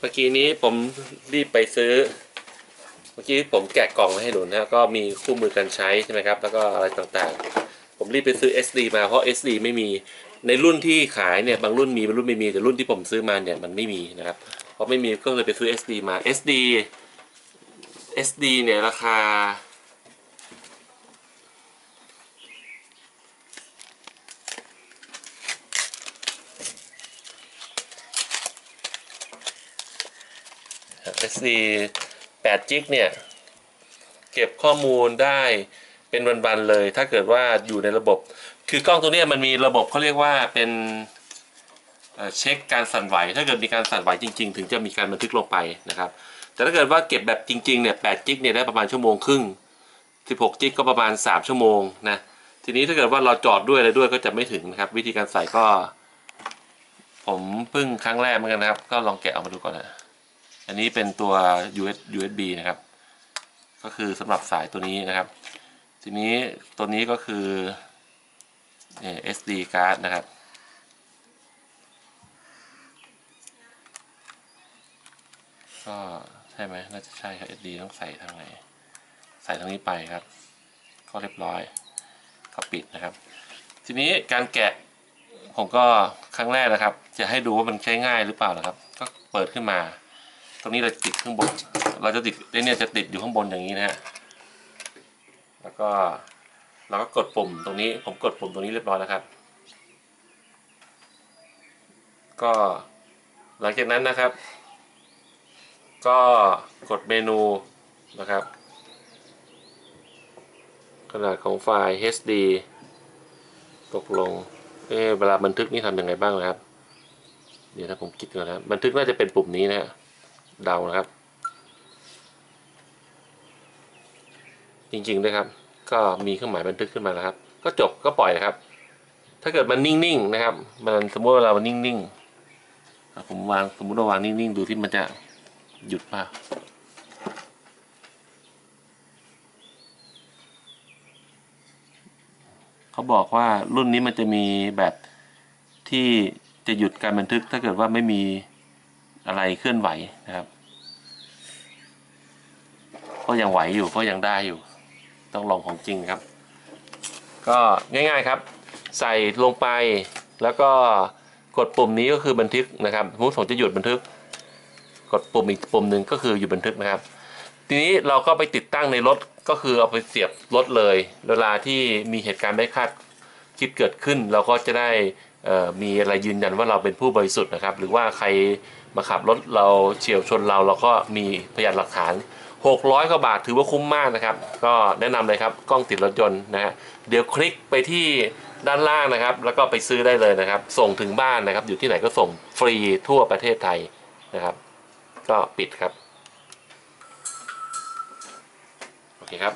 เมื่อกี้นี้ผมรีบไปซื้อ เมื่อกี้ผมแกะกล่องมาให้ดูนะก็มีคู่มือการใช้ใช่ไหมครับ แล้วก็อะไรต่างๆ ผมรีบไปซื้อ SD มาเพราะ SD ไม่มีในรุ่นที่ขายเนี่ยบางรุ่นมีบางรุ่นไม่มีแต่รุ่นที่ผมซื้อมาเนี่ยมันไม่มีนะครับเพราะไม่มีก็เลยไปซื้อ SD มา SD SD เนี่ยราคา SD 8จิกเนี่ย เก็บข้อมูลได้เป็นวันๆเลย ถ้าเกิดว่าอยู่ในระบบ คือกล้องตัวนี้มันมีระบบเขาเรียกว่าเป็นเอ่อเช็คการสั่นไหว ถ้าเกิดมีการสั่นไหวจริง ๆ ถึงจะมีการบันทึกลงไปนะครับ แต่ถ้าเกิดว่าเก็บแบบจริงๆเนี่ย8จิกเนี่ยได้ประมาณชั่วโมงครึ่ง 16จิกก็ประมาณ 3 ชั่วโมงนะ ทีนี้ถ้าเกิดว่าเราจอดด้วยอะไรด้วยก็จะไม่ถึงนะครับ วิธีการใส่ก็ ผมเพิ่งครั้งแรกเหมือนกันนะครับ ก็ลองแกะออกมาดูก่อนนะ อันนี้เป็นตัว US USB นะครับ ก็คือสำหรับสายตัวนี้นะครับ ทีนี้ตัวนี้ก็คือ SD card นะครับก็ใช่ไหมน่าจะใช่ครับ SD ต้องใส่ทางไหน ใส่ทางนี้ไปครับ ก็เรียบร้อยก็ปิดนะครับ ทีนี้การแกะผมก็ครั้งแรกนะครับ จะให้ดูว่ามันใช้ง่ายหรือเปล่านะครับ ก็เปิดขึ้นมา ตรงนี้เราติดข้างบน เราจะติดเนี่ยจะติดอยู่ข้างบนอย่างนี้นะฮะ แล้วก็เราก็กดปุ่มตรงนี้ ผมกดปุ่มตรงนี้เรียบร้อยแล้วครับ ก็หลังจากนั้นนะครับ ก็กดเมนูนะครับ ขนาดของไฟล์ HD ตกลง เอ๊เวลาบันทึกนี่ทำยังไงบ้างนะครับ เดี๋ยวถ้าผมคิดก่อนนะบบันทึกน่าจะเป็นปุ่มนี้นะฮะ เดานะครับ จริงๆด้วยครับ ก็มีเครื่องหมายบันทึกขึ้นมาแล้วครับ ก็จบก็ปล่อยนะครับ ถ้าเกิดมันนิ่งๆนะครับ มันสมมติเว่าเรานิ่งๆผมวางสมมติเราวางนิ่งๆดูที่มันจะหยุดป่ะเขาบอกว่ารุ่นนี้มันจะมีแบบที่จะหยุดการบันทึกถ้าเกิดว่าไม่มี อะไรเคลื่อนไหวนะครับ ก็ยังไหวอยู่ก็ยังได้อยู่ ต้องลองของจริงครับ ก็ง่ายๆครับ ใส่ลงไปแล้วก็กดปุ่มนี้ก็คือบันทึกนะครับสมมติผมจะหยุดบันทึก กดปุ่มอีกปุ่มหนึ่งก็คือหยุดบันทึกนะครับ ทีนี้เราก็ไปติดตั้งในรถก็คือเอาไปเสียบรถเลย เวลาที่มีเหตุการณ์ไม่คาด คิดเกิดขึ้น เราก็จะได้มีอะไรยืนยันว่าเราเป็นผู้บริสุทธิ์นะครับ หรือว่าใครมาขับรถเราเฉียวชนเราเราก็มีพยานหลักฐาน 600กว่าบาทถือว่าคุ้มมากนะครับ ก็แนะนำเลยครับกล้องติดรถยนต์นะฮะเดี๋ยวคลิกไปที่ด้านล่างนะครับ แล้วก็ไปซื้อได้เลยนะครับ ส่งถึงบ้านนะครับ อยู่ที่ไหนก็ส่งฟรีทั่วประเทศไทยนะครับ ก็ปิดครับ โอเคครับ